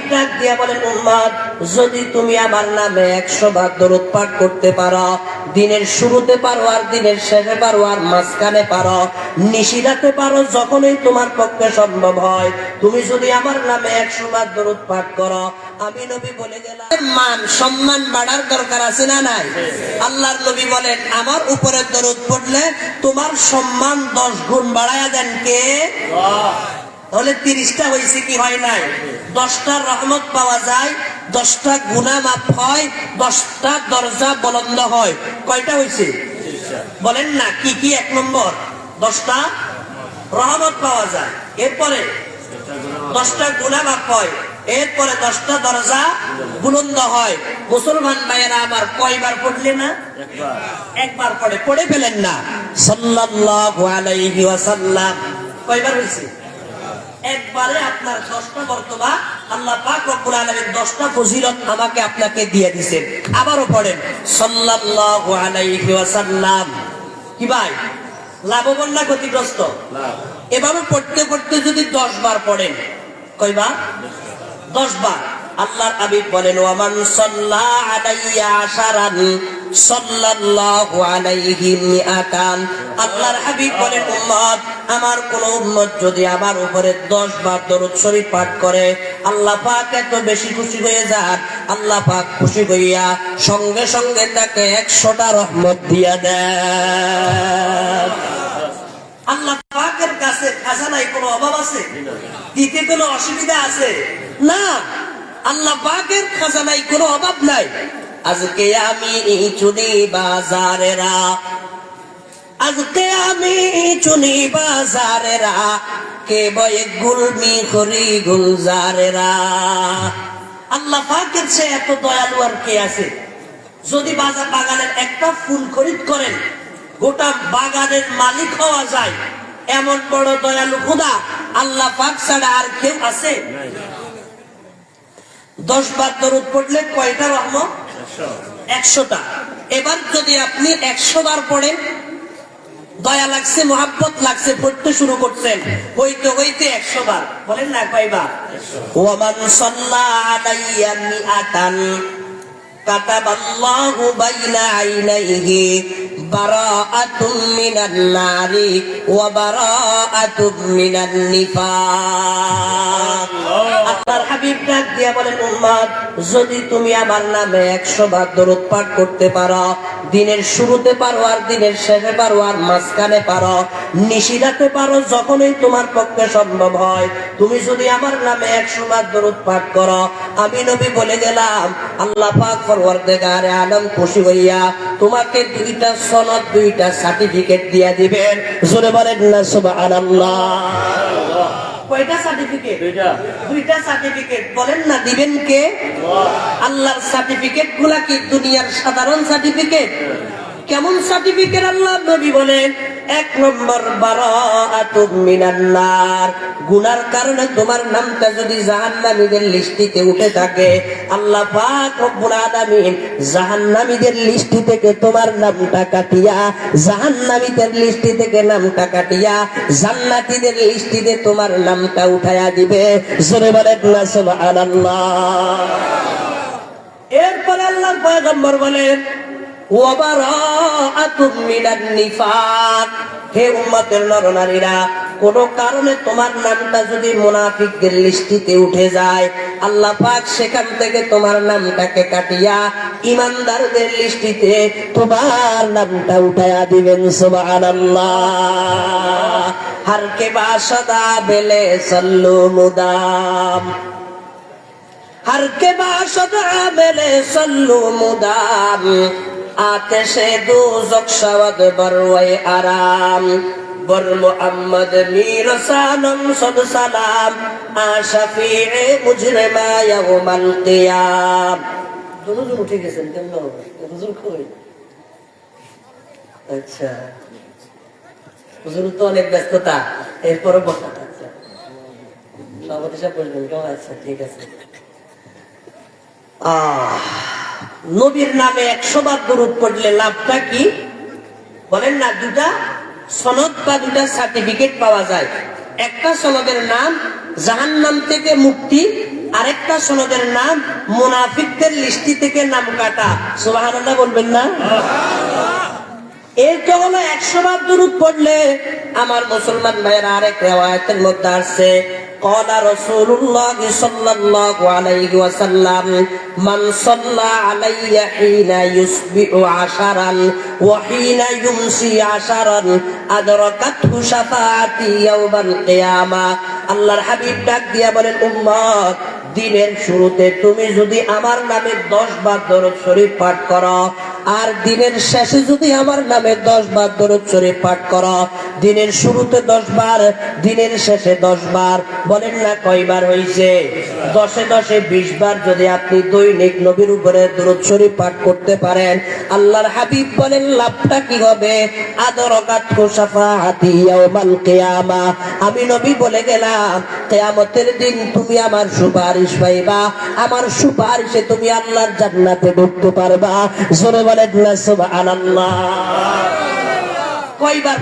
হাবিব ডাক দিয়া বলেন উম্মত যদি তুমি আমার নামে একশো বার দরুদ পাঠ করতে পারো, দিনের শুরুতে পারো আর দিনের শেষে পারো আর মাঝখানে পারো, নিশিরাতে পারো যখনই তোমার পক্ষে সম্ভব হয়, তুমি যদি আমার নামে একশো বার দরুদ পাঠ করো, আমি নবী বলে গেলাম, মান, সম্মান বাড়ার দরকার আছে না নাই? আল্লাহর নবী বলেন, আমার উপরে দরুদ পড়লে তোমার সম্মান দশ গুণ বাড়ায়া দেন কে? তাহলে তিরিশটা হয়েছে কি হয় নাই? দশটা রহমত পাওয়া যায় দশটা গুণা মাফ হয় দশটা দরজা বলন্দ হয়। কয়টা হয়েছে? বলেন না কি কি? এক নম্বর। দশটা রহমত পাওয়া যায়। এরপরে দশটা গুণা মাফ হয়। এরপরে দশটা দরজা বুলন্দ হয়। মুসলমান ভাইয়েরা আমার কয়বার পড়লে না? একবার পড়ে পড়ে ফেলেন না। সাল্লাল্লাহু আলাইহি ওয়াসাল্লাম। কয়বার হয়েছে? একবারে আপনার দশটা বর্তমান আল্লাহ পাক রব্বুল আলামিন দশটা ফজিলত আমাকে আপনাকে দিয়ে দিবেন আবারও পড়েন সাল্লাল্লাহু আলাইহি ওয়াসাল্লাম। কি ভাই? লাভবান না ক্ষতিগ্রস্ত? এভাবে পড়তে পড়তে যদি দশ বার পড়েন কয়বার? দশ বার। আল্লাহর হাবিব বলেন, ওয়ামান সাল্লা আলাইয়া আশারান, সাল্লাল্লাহু আলাইহি মিআতান। আল্লাহর হাবিব বলেন, উম্মত, আমার কোন উম্মত যদি আমার উপরে 10 বার দরুদ শরীফ পাঠ করে, আল্লাহ পাক এত বেশি খুশি হয়ে যান আল্লাহ পাক খুশি হইয়া সঙ্গে সঙ্গে তাকে 100টা রহমত দিয়া দেন। আল্লাহ পাকের কাছে খাজানায় কোনো অভাব আছে? দিতে কোনো অসুবিধা আছে? না। আল্লাহ পাকের খাজানায় কোনো অভাব নাই। আজকে আমি চুনি বাজারেরা। আজকে আমি চুনি বাজারেরা। কে বয়ে গুলমি করি গুলজারেরা। আল্লাহ পাকের সে এত দয়ালু আর কে আছে? যদি বাজার বাগানের একটা ফুল খরিদ করেন, গোটা বাগানের মালিক হওয়া যায়। এমন বড় দয়ালু খুদা আল্লাহ পাক ছাড়া আর কেউ আছে? দশ বার দরুদ পড়লে কয়টা রহমত একশোটা এবার যদি আপনি একশো বার পড়েন দয়া লাগছে মোহাব্বত লাগছে পড়তে শুরু করছেন হইতে হইতে একশো বার বলেন না কয়বার ওমান সাল্লা আলাইয়া মিআতান كتب الله بين عينيه براءة من النار وبراءة من النفاق আপনার হাবিব ডাক দিয়া বলেন, উম্মাদ, যদি তুমি আমার নামে একশো বার দরদ পাঠ করতে পারো, দিনের শুরুতে পারো আর দিনের শেষে পারো আর মাঝখানে পারো নিশিরাতে পারো যখনই তোমার পক্ষে সম্ভব হয়। তুমি যদি আমার নামে একশো বার দরুদ পাঠ করো আমি নবী বলে গেলাম আল্লাহ পাক পরওয়ারদেগারে আলম খুশি হইয়া তোমাকে দুইটা সনদ দুইটা সার্টিফিকেট দিয়া দিবেন। জোরে বলেন না সুবহানাল্লাহ। কয়টা সার্টিফিকেট? দুইটা। সার্টিফিকেট। বলেন না দিবেন কে? আল্লাহর সার্টিফিকেটগুলা কি দুনিয়ার সাধারণ সার্টিফিকেট? কেমন সার্টিফিকেট আল্লাহ নবী বলেন এক নম্বর মিনান্নার গুনার কারণে তোমার নামটা যদি জাহান্নামীদের লিস্টিতে উঠে থাকে, আল্লাহ পাক রব্বুল জাহান্নামীদের লিস্টি থেকে তোমার নামটা কাটিয়া, জাহান্নামীদের লিস্টি থেকে নামটা কাটিয়া, জান্নাতীদের লিস্টিতে তোমার নামটা উঠায়া দিবে। জোরে না, সুবহানাল্লাহ। এরপরে আল্লাহর পয়গম্বর বলেন হে কারণে তোমার নামটা যদি মুনাফিকদের উঠে যায়, আল্লাহ সেখান থেকে তোমার নামটাকে কাটিয়া ইমানদারদের লিস্টিতে তোমার নামটা উঠায়া দিবেন, সুবহানাল্লাহ। হারকে বাসদা বেলে সল্লু মুদাম। হারকে বাসদা বেলে সল্লু মুদাম। آتش دوزخ شود بروی آرام بر محمد میر سالم সালাম। سلام آشفیع مجرم یوم কিয়াম। হুজুর উঠে গেছেন কেন হুজুর কই? আচ্ছা। হুজুর তো অনেক ব্যস্ততা এরপর বসা আচ্ছা সভাপতি সাহেব বসবেন কেমন আচ্ছা ঠিক আছে। আহ। নবীর নামে একশো বার দরুদ পড়লে লাভটা কি? বলেন না, দুটা সনদ বা দুটা সার্টিফিকেট পাওয়া যায়। একটা সনদের নাম জাহান নাম থেকে মুক্তি, আরেকটা সনদের নাম মুনাফিকদের লিস্টি থেকে নাম কাটা। সুবহানাল্লাহ বলবেন না? এরটা হলো একশো বার দূরত পড়লে আমার মুসলমান ভাইয়ের আরেক রেওয়ায়তের মধ্যে আসছে। قال رسول الله صلى الله عليه وسلم من صلى علي حين يصبح عشرا وحين يمسي عشرا أدركته شفاعتي يوم القيامة আল্লাহর হাবিব ডাক দিয়া বলেন উম্মত দিনের শুরুতে তুমি যদি আমার নামে দশ বার দরদ শরীফ পাঠ করো আর দিনের শেষে যদি আমার নামে দশ বার দরদ শরীফ পাঠ করো দিনের শুরুতে দশ বার দিনের শেষে দশ বার বলেন না কয়বার হয়েছে দশে দশে বিশ বার যদি আপনি দৈনিক নবীর উপরে দরদ শরীফ পাঠ করতে পারেন, আল্লাহর হাবিব বলেন, লাভটা কি হবে? আদরকাত সাফাহাতি ইয়াউমাল কিয়ামা। আমি নবী বলে গেলাম, কিয়ামতের দিন তুমি আমার সুপারিশ পাইবা, আমার সুপারিশে তুমি আল্লাহর জান্নাতে ঢুকতে পারবা। জোরে বলেন না সুবহানাল্লাহ। কয়বার